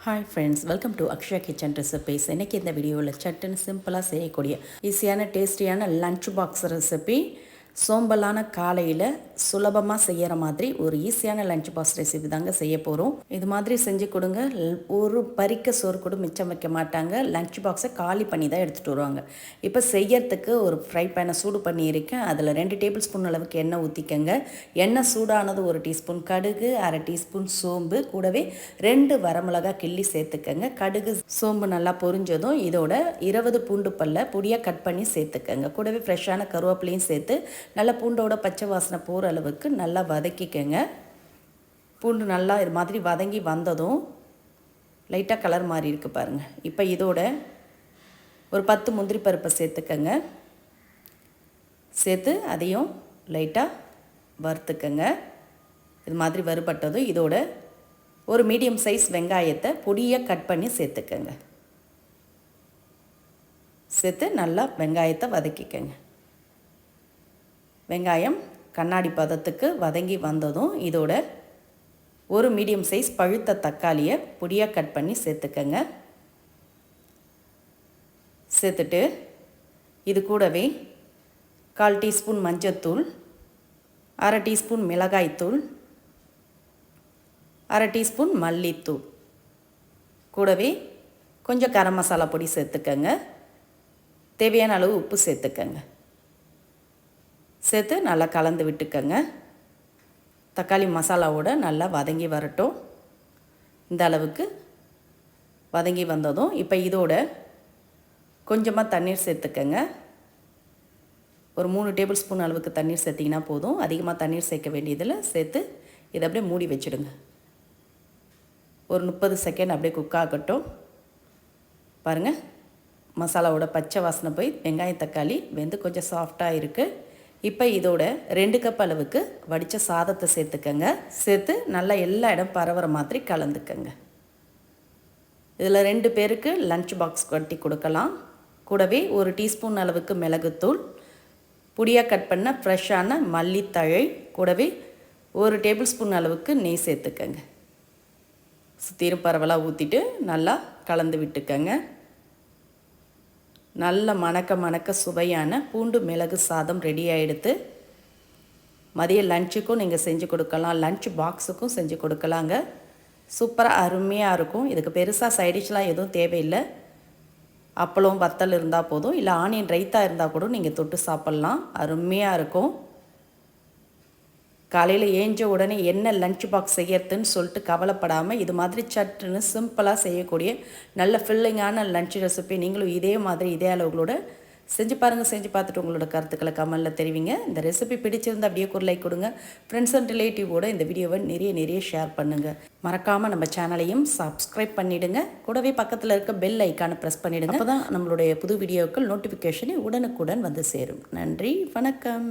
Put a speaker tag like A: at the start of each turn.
A: Hi friends welcome to Akshaya kitchen recipes இன்றைக்கி இந்த வீடியோவில் சட்டுன்னு சிம்பிளாக செய்யக்கூடிய ஈஸியான டேஸ்டியான லன்ச் பாக்ஸ் ரெசிபி சோம்பலான காலையில் சுலபமாக செய்கிற மாதிரி ஒரு ஈஸியான லஞ்ச் பாக்ஸ் ரெசிபி தாங்க செய்ய போகிறோம் இது மாதிரி செஞ்சு கொடுங்க. ஒரு பறிக்க சோறு கூட மிச்சம் வைக்க மாட்டாங்க. லஞ்ச் பாக்ஸை காலி பண்ணி தான் எடுத்துகிட்டு வருவாங்க. இப்போ செய்யறதுக்கு ஒரு ஃப்ரை பேனை சூடு பண்ணியிருக்கேன். அதில் ரெண்டு டேபிள் ஸ்பூன் அளவுக்கு எண்ணெய் ஊற்றிக்கங்க எண்ணெய் சூடானது ஒரு டீஸ்பூன் கடுகு அரை டீஸ்பூன் சோம்பு கூடவே ரெண்டு வரமிளகா கிள்ளி சேர்த்துக்கங்க. கடுகு சோம்பு நல்லா பொரிஞ்சதும் இதோட இருபது பூண்டு பல்ல பொடியாக கட் பண்ணி சேர்த்துக்கங்க. கூடவே ஃப்ரெஷ்ஷான கருவேப்பிலையும் சேர்த்து நல்லா பூண்டோட பச்சை வாசனை போகிற அளவுக்கு நல்லா வதக்கிக்கங்க. பூண்டு நல்லா இது மாதிரி வதங்கி வந்ததும் லைட்டாக கலர் மாறி இருக்குது பாருங்கள் இப்போ இதோட ஒரு பத்து முந்திரி பருப்பை சேர்த்துக்கங்க. சேர்த்து அதையும் லைட்டாக வறுத்துக்கங்க. இது மாதிரி வறுபட்டதும் இதோட ஒரு மீடியம் சைஸ் வெங்காயத்தை பொடியாக கட் பண்ணி சேர்த்துக்கங்க. சேர்த்து நல்லா வெங்காயத்தை வதக்கிக்கங்க. வெங்காயம் கண்ணாடி பதத்துக்கு வதங்கி வந்ததும் இதோட ஒரு மீடியம் சைஸ் பழுத்த தக்காளியை பொடியாக கட் பண்ணி சேர்த்துக்கங்க. சேர்த்துட்டு இது கூடவே கால் டீஸ்பூன் மஞ்சத்தூள் அரை டீஸ்பூன் மிளகாய்த்தூள் அரை டீஸ்பூன் மல்லித்தூள். கூடவே கொஞ்சம் கரம் மசாலா பொடி சேர்த்துக்கங்க. தேவையான அளவு உப்பு சேர்த்துக்கங்க. சேர்த்து நல்லா கலந்து விட்டுக்கங்க. தக்காளி மசாலாவோட நல்லா வதங்கி வரட்டும். இந்த அளவுக்கு வதங்கி வந்ததும் இப்போ இதோட கொஞ்சமாக தண்ணீர் சேர்த்துக்கங்க. ஒரு மூணு டேபிள் ஸ்பூன் அளவுக்கு தண்ணீர் சேர்த்திங்கன்னா போதும். அதிகமாக தண்ணீர் சேர்க்க வேண்டியதில் சேர்த்து இதை அப்படியே மூடி வச்சுடுங்க. ஒரு முப்பது செகண்ட் அப்படியே குக் ஆகட்டும். பாருங்கள் மசாலாவோட பச்சை வாசனை போய் வெங்காயம் தக்காளி வெந்து கொஞ்சம் சாஃப்டாக இருக்குது இப்போ இதோட ரெண்டு கப் அளவுக்கு வடித்த சாதத்தை சேர்த்துக்கங்க. சேர்த்து நல்லா எல்லா இடம் பரவுற மாதிரி கலந்துக்கங்க. இதில் ரெண்டு பேருக்கு லஞ்ச் பாக்ஸ் கட்டி கொடுக்கலாம். கூடவே ஒரு டீஸ்பூன் அளவுக்கு மிளகுத்தூள் பொடியாக கட் பண்ண ஃப்ரெஷ்ஷான மல்லித்தழை கூடவே ஒரு டேபிள் ஸ்பூன் அளவுக்கு நெய் சேர்த்துக்கங்க. சுத்தீரும் பரவலாக ஊற்றிட்டு நல்லா கலந்து விட்டுக்கங்க. நல்ல மணக்க மணக்க சுவையான பூண்டு மிளகு சாதம் ரெடி ஆகிடுத்து மதிய லஞ்சுக்கும் நீங்கள் செஞ்சு கொடுக்கலாம் லஞ்ச் பாக்ஸுக்கும் செஞ்சு கொடுக்கலாங்க. சூப்பராக அருமையாக இருக்கும். இதுக்கு பெருசாக சைடிஷ்லாம் எதுவும் தேவையில்லை. அப்பளம் வத்தல் இருந்தால் போதும். இல்லை ஆனியன் ரைத்தா இருந்தால் கூட நீங்கள் தொட்டு சாப்பிட்லாம். அருமையாக இருக்கும். காலையில் ஏஞ்ச உடனே என்ன லஞ்ச் பாக்ஸ் செய்யறதுன்னு சொல்லிட்டு கவலைப்படாமல் இது மாதிரி சட்டுன்னு சிம்பிளாக செய்யக்கூடிய நல்ல ஃபில்லிங்கான லஞ்ச் ரெசிபி நீங்களும் இதே மாதிரி இதே அளவுகளோட செஞ்சு பாருங்கள் செஞ்சு பார்த்துட்டு உங்களோட கருத்துக்களை கமலில் தெரிவிங்க. இந்த ரெசிபி பிடிச்சிருந்தா அப்படியே ஒரு லைக் கொடுங்க. ஃப்ரெண்ட்ஸ் அண்ட் ரிலேட்டிவோட இந்த வீடியோவை நிறைய நிறைய ஷேர் பண்ணுங்கள் மறக்காமல் நம்ம சேனலையும் சப்ஸ்கிரைப் பண்ணிவிடுங்க கூடவே பக்கத்தில் இருக்க பெல் ஐக்கானை ப்ரெஸ் பண்ணிவிடுங்க அப்போ தான் நம்மளுடைய புது வீடியோக்கள் நோட்டிஃபிகேஷனை உடனுக்குடன் வந்து சேரும். நன்றி வணக்கம்.